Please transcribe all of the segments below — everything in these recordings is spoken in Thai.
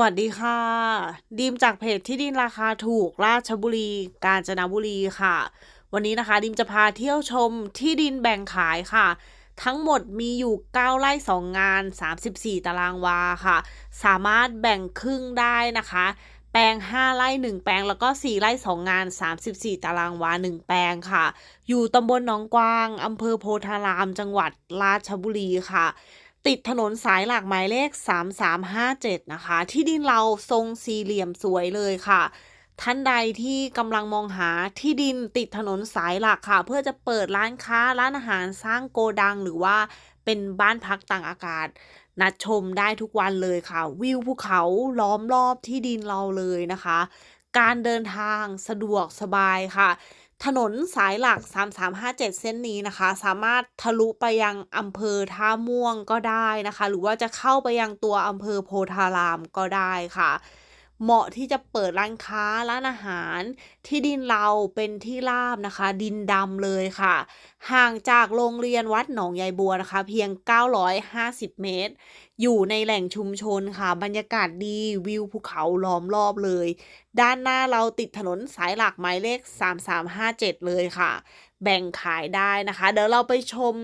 วัสดีค่ะ ดีมจากเพจที่ดินราคาถูกราชบุรี กาญจนบุรีค่ะ วันนี้นะคะ ดิมจะพาเที่ยวชมที่ดินแบ่งขายค่ะ ทั้งหมดมีอยู่ 9 ไร่2งาน 34 ตารางวาค่ะ สามารถแบ่งครึ่งได้นะคะ แปลง 5 ไร่ 1 แปลงแล้วก็ 4 ไร่ 2 งาน 34 ตารางวา 1 แปลงค่ะ อยู่ตำบลหนองกวางอำเภอโพธาราม จังหวัดราชบุรีค่ะ ติดถนนสายหลักหมายเลข 3357 นะคะ ที่ดินเราทรงสี่เหลี่ยมสวยเลยค่ะ ท่านใดที่กำลังมองหาที่ดินติดถนนสายหลักค่ะ เพื่อจะเปิดร้านค้าร้านอาหารสร้างโกดังหรือว่าเป็นบ้านพักต่างอากาศ นัดชมได้ทุกวันเลยค่ะ วิวภูเขาล้อมรอบที่ดินเราเลยนะคะ การเดินทางสะดวกสบายค่ะ ถนนสายหลัก 3357 เส้นนี้นะคะ สามารถทะลุไปยังอำเภอท่าม่วงก็ได้นะคะ หรือว่าจะเข้าไปยังตัวอำเภอโพธารามก็ได้ค่ะ เหมาะที่จะเปิดร้านค้าร้านอาหาร ที่ดินเราเป็นที่ราบนะคะ ดินดำเลยค่ะ ห่างจากโรงเรียนวัดหนองยายบัวนะคะ เพียง 950 เมตร อยู่ในแหล่งชุมชนค่ะ บรรยากาศดีวิวภูเขาล้อมรอบเลย ด้านหน้าเราติดถนนสายหลักหมายเลข 3357 เลยค่ะ แบ่งขายได้นะคะ เดี๋ยวเราไปชม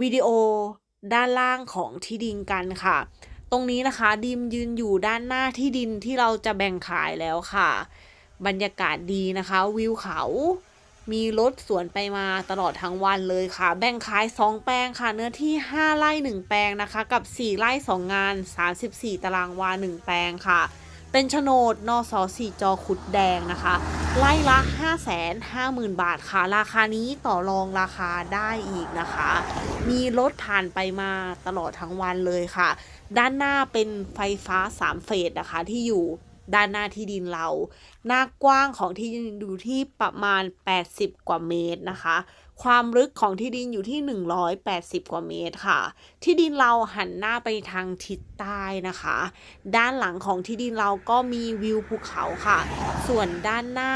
วิดีโอด้านล่างของที่ดินกันค่ะ รงนี้นะคะ ดิมยืนอยู่ด้านหน้าที่ดินที่เราจะแบ่งขายแล้วค่ะ บรรยากาศดีนะคะ วิวเขา มีรถสวนไปมาตลอดทั้งวันเลยค่ะ แบ่งขาย 2 แปลงค่ะ เนื้อที่ 5 ไร่ 1 แปลงนะคะ กับ 4 ไร่ 2 งาน 34 ตารางวา 1 แปลงค่ะ เป็นโฉนดนสสี่จอขุดแดงนะคะไร่ละ 550,000 บาทค่ะ ราคานี้ต่อรองราคาได้อีกนะคะ มีรถผ่านไปมาตลอดทั้งวันเลยค่ะ ด้านหน้าเป็นไฟฟ้า 3 เฟสนะคะที่อยู่ด้านหน้าที่ดินเรา หน้ากว้างของที่ดินอยู่ที่ประมาณ 80 กว่าเมตรนะคะ ความลึกของที่ดินอยู่ที่ 180 กว่าเมตรค่ะ ที่ดินเราหันหน้าไปทางทิศใต้นะคะ ด้านหลังของที่ดินเราก็มีวิวภูเขาค่ะ ส่วนด้านหน้า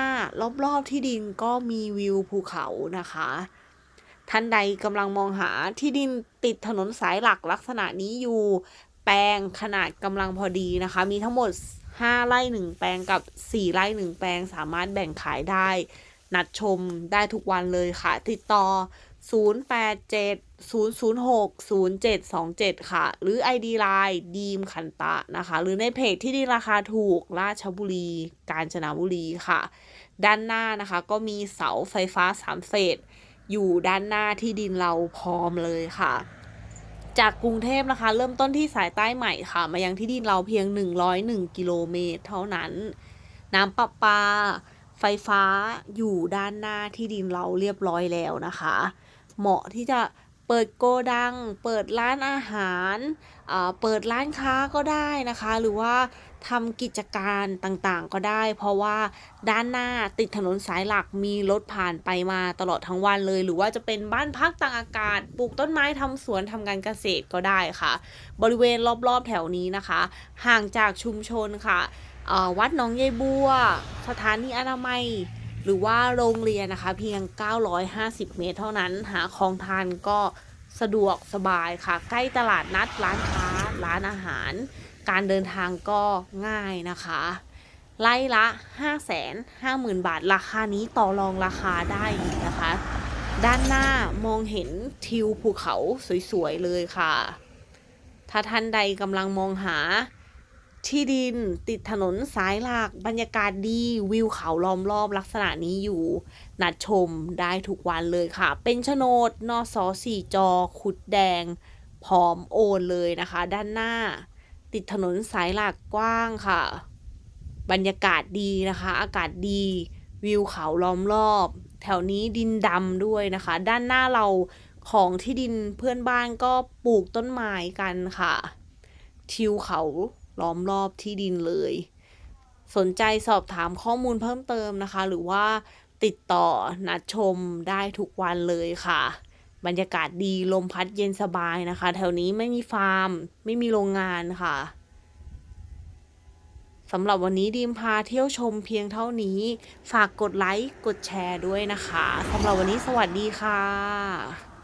รอบๆที่ดินก็มีวิวภูเขานะคะท่านใดกำลังมองหาที่ดินติดถนนสายหลักลักษณะนี้อยู่ แปลงขนาดกำลังพอดีนะคะ มีทั้งหมด 5 ไร่ 1 แปลงกับ 4 ไร่ 1 แปลงสามารถแบ่งขายได้ นัดชมได้ทุกวันเลยค่ะ ติดต่อ 087 006 0727 ค่ะ หรือ ID Line ดีมขันตะนะคะ หรือในเพจที่ดินราคาถูกราชบุรี กาญจนบุรีค่ะ ด้านหน้านะคะก็มีเสาไฟฟ้า3เฟสอยู่ด้านหน้าที่ดินเราพร้อมเลยค่ะ จากกรุงเทพนะคะ เริ่มต้นที่สายใต้ใหม่ค่ะ มายังที่ดินเราเพียง 101 กิโลเมตร เท่านั้น น้ำประปา ไฟฟ้าอยู่ด้านหน้าที่ดินเราเรียบร้อยแล้วนะคะ เหมาะที่จะเปิดโกดัง เปิดร้านอาหารอ่าเปิดร้านค้าก็ได้นะคะ หรือว่าทำกิจการต่างๆก็ได้ เพราะว่าด้านหน้าติดถนนสายหลักมีรถผ่านไปมาตลอดทั้งวันเลย หรือว่าจะเป็นบ้านพักต่างอากาศปลูกต้นไม้ทำสวนทำการเกษตรก็ได้ค่ะ บริเวณรอบๆแถวนี้นะคะ ห่างจากชุมชนค่ะ วัดหนองยายบัว สถานีอนามัย หรือว่าโรงเรียนนะคะ เพียง 950 เมตรเท่านั้น หาของทานก็สะดวกสบายค่ะ ใกล้ตลาดนัดร้านค้า ร้านอาหาร การเดินทางก็ง่ายนะคะไล่ละ 550,000 บาท ราคานี้ต่อรองราคาได้อีกนะคะ ด้านหน้ามองเห็นทิวภูเขาสวย ๆ เลยค่ะ ถ้าท่านใดกำลังมองหา ที่ดินติดถนนสายหลักบรรยากาศดีวิวเขาล้อมรอบลักษณะนี้อยู่ นัดชมได้ทุกวันเลยค่ะ เป็นโฉนดนอสสี่จอ ขุดแดง พร้อมโอนเลยนะคะ ด้านหน้า ติดถนนสายหลักกว้างค่ะ บรรยากาศดีนะคะ อากาศดี วิวเขาล้อมรอบ แถวนี้ดินดำด้วยนะคะ ด้านหน้าเราของที่ดินเพื่อนบ้านก็ปลูกต้นไม้กันค่ะทิวเขา ล้อมรอบที่ดินเลย สนใจสอบถามข้อมูลเพิ่มเติมนะคะ หรือว่าติดต่อนัดชมได้ทุกวันเลยค่ะ บรรยากาศดีลมพัดเย็นสบายนะคะ แถวนี้ไม่มีฟาร์ม ไม่มีโรงงานค่ะสำหรับวันนี้ดีมพาเที่ยวชมเพียงเท่านี้ ฝากกดไลค์ กดแชร์ด้วยนะคะ สำหรับวันนี้สวัสดีค่ะ